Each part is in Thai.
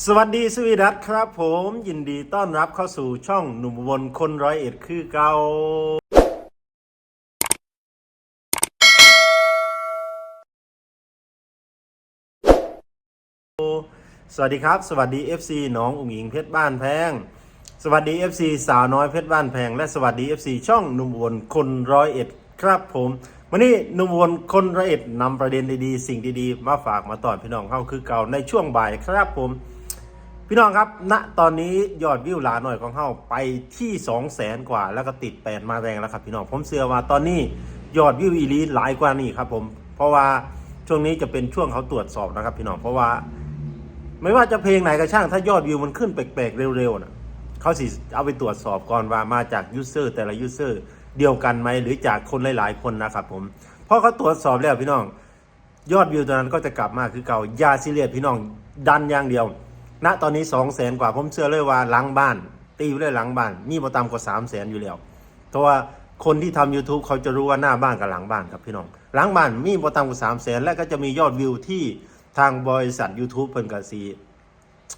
สวัสดีสวีดัตครับผมยินดีต้อนรับเข้าสู่ช่องหนุ่มอุบนคนร้อยเอ็ดคือเกาสวัสดีครับ สวัสดี FC น้องอุ๋งอิงเพชรบ้านแพง สวัสดี FC สาวน้อยเพชรบ้านแพง และสวัสดี FC ช่องหนุ่มอุบนคนร้อยเอ็ดครับผมวันนี้หนุ่มอุบนคนร้อยเอ็ดนำประเด็นดีๆ สิ่งดีๆ มาฝากมาตอนพี่น้องเข้าคือเก่าในช่วงบ่ายครับผม พี่น้องครับณตอนนี้ยอดวิวหลาหน่อยของเฮาไปที่ 2 0 0แสนกว่า แล้วก็ติดแปดมาแรงแล้วครับ พี่น้องผมเชื่อว่าตอนนี้ยอดวิวอีลีหลายกว่านี้ครับผมเพราะว่าช่วงนี้จะเป็นช่วงเขาตรวจสอบนะครับ พี่น้องเพราะว่า ไม่ว่าจะเพลงไหนก็ช่าง ถ้ายอดวิวมันขึ้นแปลกๆเร็วๆนะเขาสิเอาไปตรวจสอบก่อนว่ามาจากยูเซอร์แต่ละยูเซอร์เดียวกันไหมหรือจากคนหลายๆคนนะครับผมพราะเขาตรวจสอบแล้วพี่น้อง ยอดวิวตัวนั้นก็จะกลับมาคือเก่ายาซิเลียสพี่น้องดันอย่างเดียว ณตอนนี้2 0 0แสนกว่าผมเชื่อเลยว่าหลังบ้านตีไว้เลยหลังบ้าน มีบ่ต่ำกว่า3 0 0แสนอยู่แล้วเพราะว่าคนที่ทำ YouTube เขาจะรู้ว่าหน้าบ้านกับหลังบ้านครับพี่น้องหลังบ้านมีบ่ต่ำกว่า3 0 0แสนและก็จะมียอดวิวที่ทางบริษัท YouTube เพิ่นกสี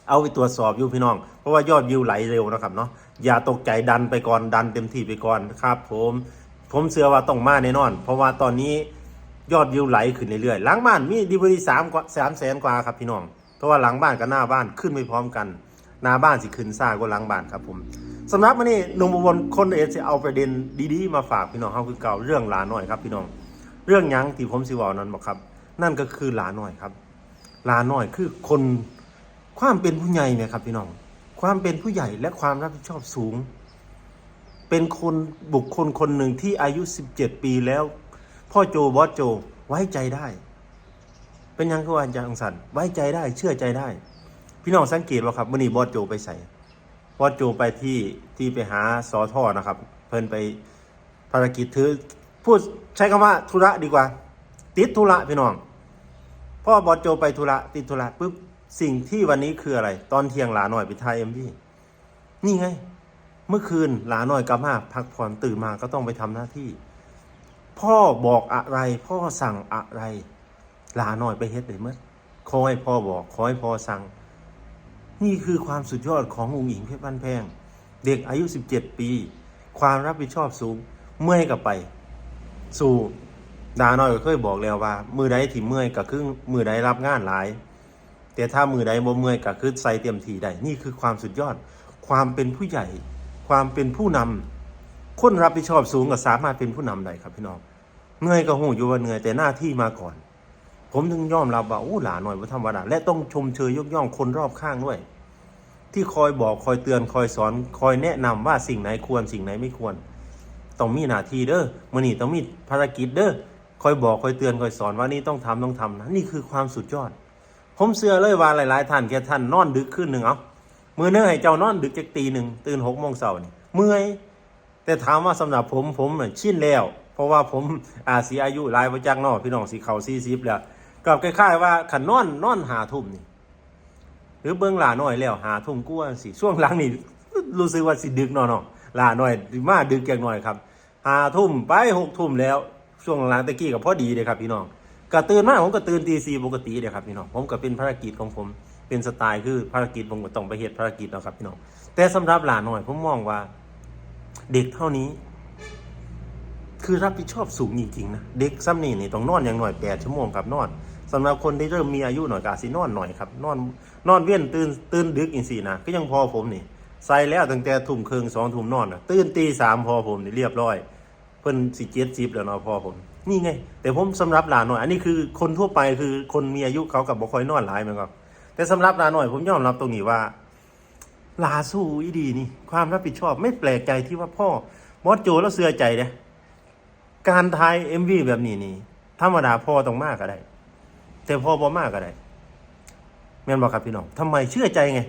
เอาไปตรวจสอบอยู่พี่น้อง เพราะว่ายอดวิวไหลเร็วนะครับเนาะอย่าตกใจดันไปก่อนดันเต็มที่ไปก่อนครับผมผมเชื่อว่าต้องมาแน่นอน เพราะว่าตอนนี้ยอดวิวไหลขึ้นเรื่อยๆหลังบ้านมีดีบริสามกว่าสามแสนกว่าครับพี่น้อง ราะว่าหลังบ้านกับหน้าบ้านขึ้นไม่พร้อมกัน หน้าบ้านสิขึ้นซ่ากว่าหลังบ้านครับผมสำหรับวันนี้หนุ่มอุบลคนเอจะเอาประเด็นดีๆมาฝากพี่น้องเฮาคือเก่าเรื่องหลาน้อยครับพี่น้อง เรื่องยังที่ผมสิเว้านั้นบอกครับ นั่นก็คือหลาน้อยครับหลาน้อยคือคนความเป็นผู้ใหญ่เนี่ยครับพี่น้อง ความเป็นผู้ใหญ่และความรับผิดชอบสูง เป็นคนบุคคลคนหนึ่งที่อายุ 17 ปีแล้ว พ่อโจบอสโจไว้ใจได้ เป็นยังก็ว่าจังสันไว้ใจได้เชื่อใจได้ พี่น้องสังเกตว่าครับมื่อนี้บอสโจไปใส่บอสโจไปที่ที่ไปหาสอท่อนะครับ เพิ่นไปภารกิจถือพูดใช้คำว่าธุระดีกว่า ติดธุระพี่น้องพ่อบอสโจไปธุระติดธุระปุ๊บสิ่งที่วันนี้คืออะไร ตอนเที่ยงหลาหน่อยไปทายเอ็มพี่นี่ไง เมื่อคืนหลาหน่อยกลับมาพักผ่อนตื่นมาก็ต้องไปทำหน้าที่ พ่อบอกอะไร พ่อสั่งอะไร ลาหน่อยไปเฮ็ดเลยเมื่อขอให้พ่อบอกขอให้พ่อสั่ง นี่คือความสุดยอดขององค์หญิงเพชรบ้านแพง เด็กอายุ 17 ปี ความรับผิดชอบสูง เมื่อยกับไป สู่ดาน้อยก็เคยบอกแล้วว่า มือใดที่เมื่อยก็คือมือใดรับงานหลาย แต่ถ้ามือใดบ่เมื่อยก็คือใส่เต็มที่ได้นี่คือความสุดยอด ความเป็นผู้ใหญ่ ความเป็นผู้นำคนรับผิดชอบสูงก็สามารถเป็นผู้นำได้ครับพี่น้องเหนื่อยก็หูอยู่ว่าเหนื่อยแต่หน้าที่มาก่อน ผมถึงยอมรับว่าโอ้หลาหน่อยว่าธรรมดาและต้องชมเชยยกย่องคนรอบข้างด้วย ที่คอยบอกคอยเตือนคอยสอน คอยแนะนำว่าสิ่งไหนควรสิ่งไหนไม่ควร ต้องมีหน้าที่เด้อมือนี้ต้องมีภารกิจเด้อคอยบอกคอยเตือนคอยสอนว่านี่ต้องทำต้องทำนะนี่คือความสุดยอด ผมเชื่อเลยว่าหลาย ๆ ท่านแค่ท่านนอนดึกขึ้นหนึ่งเอามือเนื้อให้เจ้านอนดึกจากตีหนึ่งตื่นหกโมงเช้านี่เมื่อยแต่ถามว่าสำหรับผมผมน่ะชินแล้ว เพราะว่าผมอาศีอายุหลายประจักนอพี่น้องสีเขาซีซิบแล้ว ก็คล้ายๆว่าขันนอนนอนหาทุ่มนี่ หรือเบื้องหลาน้อยแล้วหาทุ่มกลัวาสิช่วงหลังนี่รู้สึกว่าสิดึกนาะเนาะหลาน้อยมาดึกอย่างหน่อยครับหาทุ่มไปหกทุ่มแล้ว ช่วงหลังตะกี้กับพอดีเลยครับพี่น้องก็ตื่นมาผมก็ตื่นตีสี่ปกติเลยครับพี่น้องผมก็เป็นภารกิจของผมเป็นสไตล์คือภารกิจผมก็ต้องไปเหตุภารกิจนะครับพี่น้องแต่สำหรับหลาน้อยผมมองว่า เด็กเท่านี้ คือรับผิดชอบสูงจริงๆนะเด็กซ้ำนี่นี่ต้องนอนอย่างหน่อยแปดชั่วโมงครับนอน สำหรับคนที่เริ่มมีอายุหน่อยก็อาจสินอนหน่อยครับนอนนอนเว้นตื่นตื่นดึกอีกสี่นะก็ยังพอผมนี่ใส่แล้วตั้งแต่ทุ่มครึ่งสองทุ่มนอนนะตื่นตีสามพอผมนี่เรียบร้อย เพิ่นสิเจ็ดสิบแล้วเนาะพอผม นี่ไง แต่ผมสำหรับหลานหน่อย อันนี้คือคนทั่วไปคือคนมีอายุเขากับบ่ค่อยนอนหลายเหมือนกันแต่สำหรับหลานหน่อยผมยอมรับตรงนี้ว่าลาสู้อีดีนี่ ความรับผิดชอบไม่แปลกใจที่ว่าพ่อบอสโจแล้วเสือใจเด้การทายเอ็มวีแบบนี้นี่ธรรมดาพ่อต้องมากก็ได้ แต่พอบ่มากก็ได้แม่นบอกครับพี่น้องทำไมเชื่อใจไง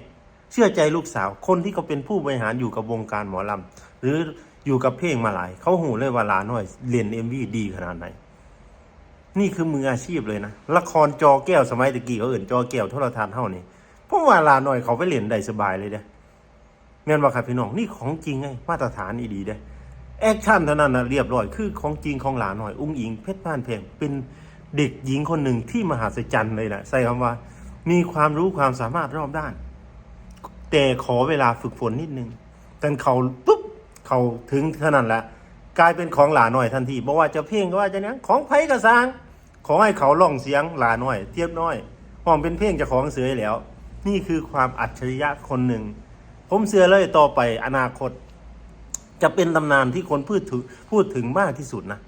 เชื่อใจลูกสาว คนที่เขาเป็นผู้บริหารอยู่กับวงการหมอลำหรืออยู่กับเพลงมาหลาย เขาหูเลยว่าลาน้อยเรียนเอ็มวีดีขนาดไหน นี่คือมืออาชีพเลยนะ ละครจอแก้วสมัยตะกี้เขาเอื่นจอแก้วโทรทัศน์เท่านี่เพราะว่าลาน้อยเขาไปเรียนได้สบายเลยเด้แม่นบอกครับพี่น้องนี่ของจริงไงมาตรฐานอีดีเด้แอคชั่นเท่านั้นนะเรียบร้อยคือของจริงของหลาหน้อย อุ้งอิงเพชรบ้านเพลงเป็น เด็กหญิงคนหนึ่งที่มหัศจรรย์เลยนะใส่คำว่า มีความรู้ความสามารถรอบด้าน แต่ขอเวลาฝึกฝนนิดนึงแต่เขาปุ๊บเขาถึงเท่านั้นแหละกลายเป็นของหลาหน่อยทันทีบอกว่าจะเพ่งก็ว่าจะเนี้ยของไผกระซางขอให้เขาล่องเสียงหลาหน่อย เทียบน้อยห้องเป็นเพลงจะของเสือแล้ว นี่คือความอัจฉริยะคนหนึ่ง ผมเสือเลยต่อไปอนาคต จะเป็นตำนานที่คนพูดถึงพูดถึงมากที่สุดนะ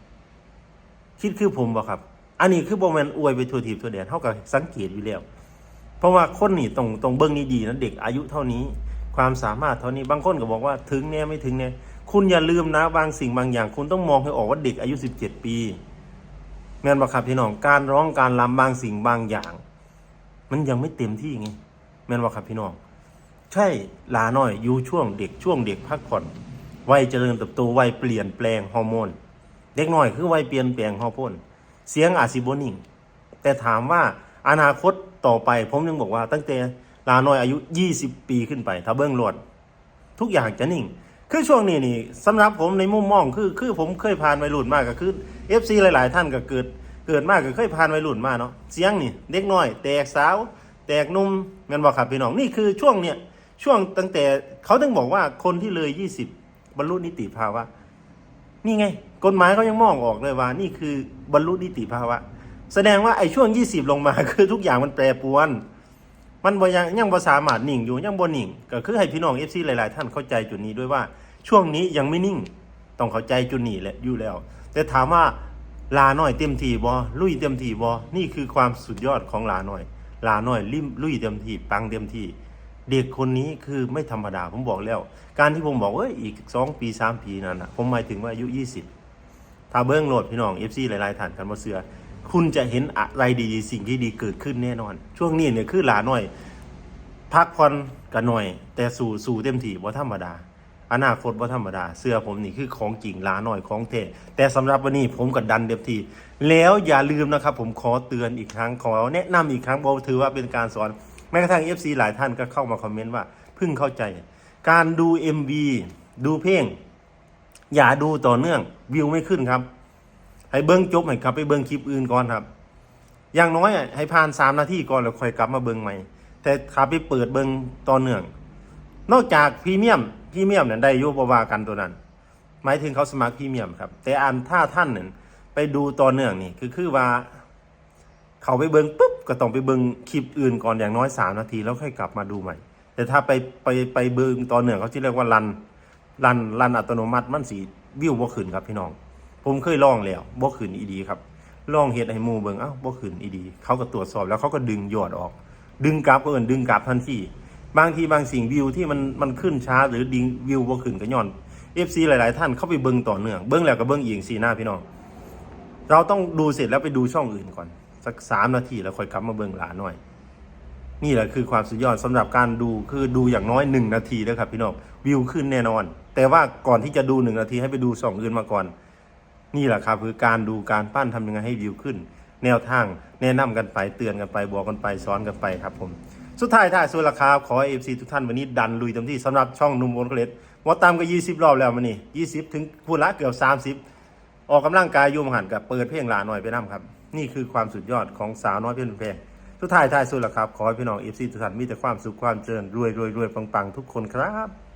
คิดคือผมบอกครับ อันนี้คือโบแมนอวยไปทัวทีบทัวแดนเท่ากับสังเกตอยู่แล้วเพราะว่าคนนี่ตรงตรงเบิ้งนี่ดีนะเด็กอายุเท่านี้ ความสามารถเท่านี้บางคนก็บอกว่าถึงแน่ไม่ถึงแน่คุณอย่าลืมนะบางสิ่งบางอย่าง คุณต้องมองให้ออกว่าเด็กอายุ 17 ปีแม่นบอกครับพี่น้องการร้องการรำบางสิ่งบางอย่าง มันยังไม่เต็มที่ไงแม่นบอกครับพี่น้องใช่หลาน้อยอยู่ช่วงเด็กช่วงเด็กพักผ่อนวัยเจริญเติบโตวัยเปลี่ยนแปลงฮอร์โมนเด็กน้อยคือวัยเปลี่ยนแปลงฮอร์โมน เสียงอาจสิบนิ่ง แต่ถามว่าอนาคตต่อไปผมยังบอกว่า ตั้งแต่ลาน้อยอายุ 20 ปีขึ้นไป ถ้าเบื้องหลวดทุกอย่างจะนิ่ง คือช่วงนี้นี่สำหรับผมในมุมมองคือคือผมเคยผ่านวัยรุ่นมากก็คือ FC หลาย ๆ ท่านก็เกิดเกิดมากก็เคยผ่านวัยรุ่นมาเนาะเสียงนี่เด็กน้อย แตกสาว แตกนุ่มแม่นบอกครับพี่น้องนี่คือช่วงเนี่ยช่วงตั้งแต่เขาต้องบอกว่าคนที่เลย 20 บรรลุนิติภาวะ นี่ไง กฎหมายเขายังมองออกเลยว่า นี่คือบรรลุนิติภาวะ แสดงว่าไอ้ช่วง 20 ลงมาคือทุกอย่างมันแปรปรวน มันบ่ยังยังบ่สามารถนิ่งอยู่ยังบ่นิ่ง ก็คือให้พี่น้อง FC หลาย ๆ ท่านเข้าใจจุดนี้ด้วยว่า ช่วงนี้ยังไม่นิ่ง ต้องเข้าใจจุดนี้แหละอยู่แล้ว แต่ถามว่าลาหน้อยเต็มทีบ่ลุยเต็มทีบ่นี่คือความสุดยอดของลาหน้อย ลาหน้อยริมลุยเต็มทีปังเต็มที เด็กคนนี้คือไม่ธรรมดาผมบอกแล้ว การที่ผมบอกว่าอีกสองปีสามปีนั้นนะผมหมายถึงว่าอายุยี่สิบถ้าเบิ้งโหลดพี่น้องเอฟซีหลายๆท่านกันมาเสือ คุณจะเห็นอะไรดีสิ่งที่ดีเกิดขึ้นแน่นอน ช่วงนี้เนี่ยคือหลาหน้อย พักผ่อนกันหน่อย แต่สู่สู่เต็มที่ว่าธรรมดา อนาคตว่าธรรมดา เสื้อผมนี่คือของจริงลาหน่อยของเทแต่สำหรับวันนี้ผมก็ดันเต็มที่แล้วอย่าลืมนะครับ ผมขอเตือนอีกครั้งขอแนะนำอีกครั้งเพราะถือว่าเป็นการสอน แม้กระทั่ง FC หลายท่านก็เข้ามาคอมเมนต์ว่าเพิ่งเข้าใจ การดู MV ดูเพลงอย่าดูต่อเนื่องวิวไม่ขึ้นครับ ให้เบิ้งจบให้กลับไปเบิ้งคลิปอื่นก่อนครับ อย่างน้อยอะให้ผ่านสามนาทีก่อนแล้วค่อยกลับมาเบิ้งใหม่ แต่ขับไปเปิดเบิ้งต่อเนื่อง นอกจากพรีเมียมพรีเมียมเนี่ยได้ยุบวากันตัวนั้น หมายถึงเขาสมัครพรีเมียมครับ แต่อันถ้าท่านเนี่ยไปดูต่อเนื่องนี่คือคือว่า เขาไปเบิ้งปุ๊บ ก็ต้องไปเบิ้งคลิปอื่นก่อนอย่างน้อยสามนาทีแล้วค่อยกลับมาดูใหม่ แต่ถ้าไปไปไปเบิ้งต่อเนื่องเขาที่เรียกว่ารันรันรันอัตโนมัติมันสีวิวบ่ขึ้นครับพี่น้อง ผมเคยลองแล้วบ่ขึ้นอีดีครับลองเฮ็ดให้หมู่เบิ่งเอ้าบ่ขึ้นอีดี เขาก็ตรวจสอบแล้วเขาก็ดึงยอดออก ดึงกราฟก็เอิ้นดึงกราฟทันทีบางทีบางสิ่งวิวที่มันมันขึ้นช้าหรือดิงวิวบ่ขึ้นก็ย้อน FC หลาย ๆ ท่านเข้าไปเบิ่งต่อเนื่องเบิ่งแล้วก็เบิ่งอีกสีหน้าพี่น้องเราต้องดูเสร็จแล้วไปดูช่องอื่นก่อน สักสามนาทีแล้วค่อยกลับมาเบิ่งหลาหน่อย นี่แหละคือความสุดยอดสำหรับการดูคือดูอย่างน้อยหนึ่งนาทีนะครับพี่น้องวิวขึ้นแน่นอน แต่ว่าก่อนที่จะดูหนึ่งนาทีให้ไปดูสองอื่นมาก่อน นี่แหละครับคือการดูการปั้นทำยังไงให้วิวขึ้น แนวทางแนะนำกันไปเตือนกันไปบอกกันไปสอนกันไปครับผมสุดท้ายท้ายสุดละครับขอเอฟซีทุกท่านวันนี้ดันลุยเต็มที่สำหรับช่องนุ่มโอนเกล็ดว่าตามก็ยี่สิบรอบแล้วมันนี่ยี่สิบถึงพูดละเกือบสามสิบออกกำลังกายยุ่มหันกับเปิดเพลงหลาหน่อยไปน้ำครับ นี่คือความสุดยอดของสาวน้อยเพื่อนเพลงสุดท้ายท้ายสุดละครับ ขอให้พี่น้องเอฟซีทุกท่านมีแต่ความสุขความเจริญรวยรวยรวยปังปังทุกคนครับ